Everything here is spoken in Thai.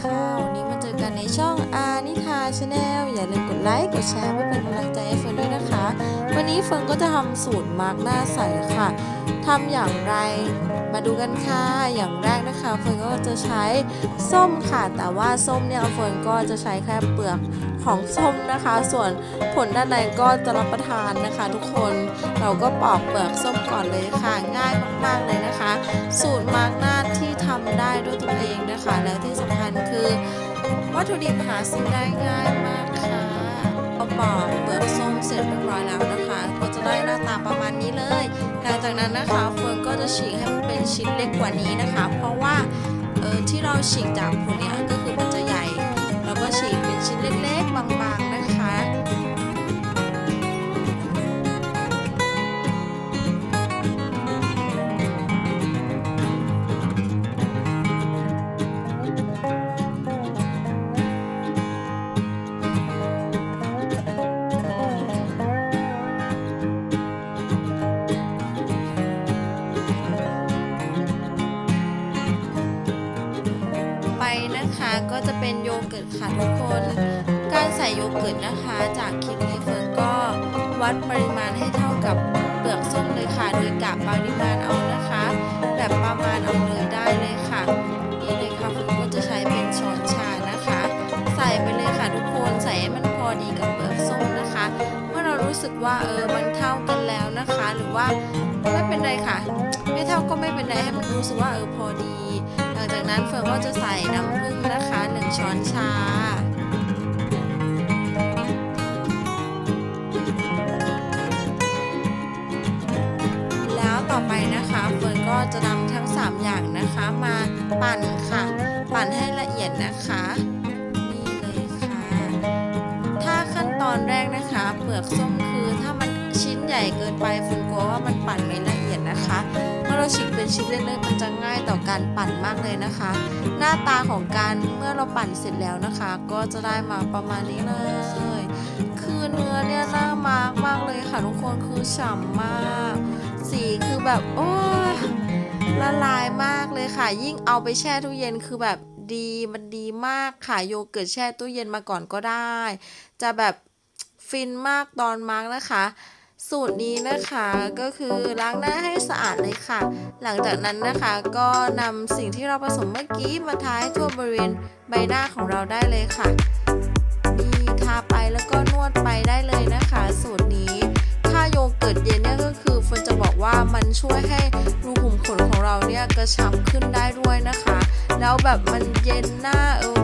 ค่ะ วันนี้มาเจอกันในช่องอานิทาชาแนลอย่าลืมกดไลค์ กดแชร์เพื่อเป็นกำลังใจให้เฟิร์นด้วยนะคะ วันนี้เฟิร์นก็จะทำสูตรมาร์กหน้าใสค่ะทำอย่างไรมาดูกันค่ะ อย่างแรกนะคะเฟิร์นก็จะใช้ส้มค่ะ แต่ว่าส้มเนี่ยเฟิร์นก็จะใช้แค่เปลือกของส้มนะคะ ส่วนผลด้านในก็จะรับประทานนะคะ ทุกคน เราก็ปอกเปลือกส้มก่อนเลยค่ะ ง่ายมากๆเลยนะคะ สูตรมาร์กหน้าที่ทำได้ด้วยตัวเองนะคะ แล้วที่สำคัญคือ วัตถุดิบหาซื้อได้ง่ายมาก ปอกเปลือกส้มเสร็จเรียบร้อยแล้วนะคะ ก็จะได้หน้าตาประมาณนี้เลย หลังจากนั้นนะคะเฟิร์นก็จะฉีกให้มันเป็นชิ้นเล็กกว่านี้นะคะ เพราะว่าเออที่เราฉีกจากพวกนี้ก็คือมันจะใหญ่แล้วก็ฉีกเป็นชิ้นเล็กๆบางๆ นะคะก็จะเป็นโยเกิร์ตค่ะทุกคน การใส่โยเกิร์ตนะคะ จากคลิปนี้เฟิร์นก็วัดปริมาณให้เท่ากับเปลือกส้มเลยค่ะ โดยกะปริมาณเอานะคะ แบบประมาณเอาเลยได้เลยค่ะนี่เลยค่ะเฟิร์นก็จะใช้เป็นช้อนชานะคะ ใส่ไปเลยค่ะทุกคนใส่ให้มันพอดีกับเปลือกส้มนะคะ เมื่อเรารู้สึกว่าเออมันเท่ากัน นะคะ หรือว่าไม่เป็นไรค่ะ ไม่เท่าก็ไม่เป็นไรให้มันรู้สึกว่าเออพอดี หลังจากนั้นเฟิร์นก็จะใส่น้ำผึ้งนะคะ1ช้อนชาแล้วต่อไปนะคะเฟิร์นก็จะนำทั้ง 3 อย่างนะคะมาปั่นค่ะ ปั่นให้ละเอียดนะคะนี่เลยค่ะ ถ้าขั้นตอนแรกนะคะ เปลือกส้ม ญ่เกินไปฟิร์นกลัวว่ามันปั่นไม่ละเอียดนะคะเมื่อเราฉีกเป็นชิ้นเล็กๆมันจะง่ายต่อการปั่นมากเลยนะคะ หน้าตาของการเมื่อเราปั่นเสร็จแล้วนะคะ ก็จะได้มาประมาณนี้เลย คือเนื้อเนี่ยน่ามากมากเลยค่ะทุกคนคือฉ่ำมาก สีคือแบบโอ้ละลายมากเลยค่ะ ยิ่งเอาไปแช่ตู้เย็นคือแบบดีมันดีมากค่ะโยเกิร์ตแช่ตู้เย็นมาก่อนก็ได้ จะแบบฟินมากตอนมาร์กนะคะ สูตรนี้นะคะก็คือล้างหน้าให้สะอาดเลยค่ะ หลังจากนั้นนะคะก็นำสิ่งที่เราผสมเมื่อกี้มาทาให้ทั่วบริเวณใบหน้าของเราได้เลยค่ะนี่ทาไปแล้วก็นวดไปได้เลยนะคะ สูตรนี้ถ้าโยเกิร์ตเย็นเนี่ยก็คือเฟิร์นจะบอกว่ามันช่วยให้รูขุมขนของเราเนี่ยกระชับขึ้นได้ด้วยนะคะ แล้วแบบมันเย็นหน้าเออ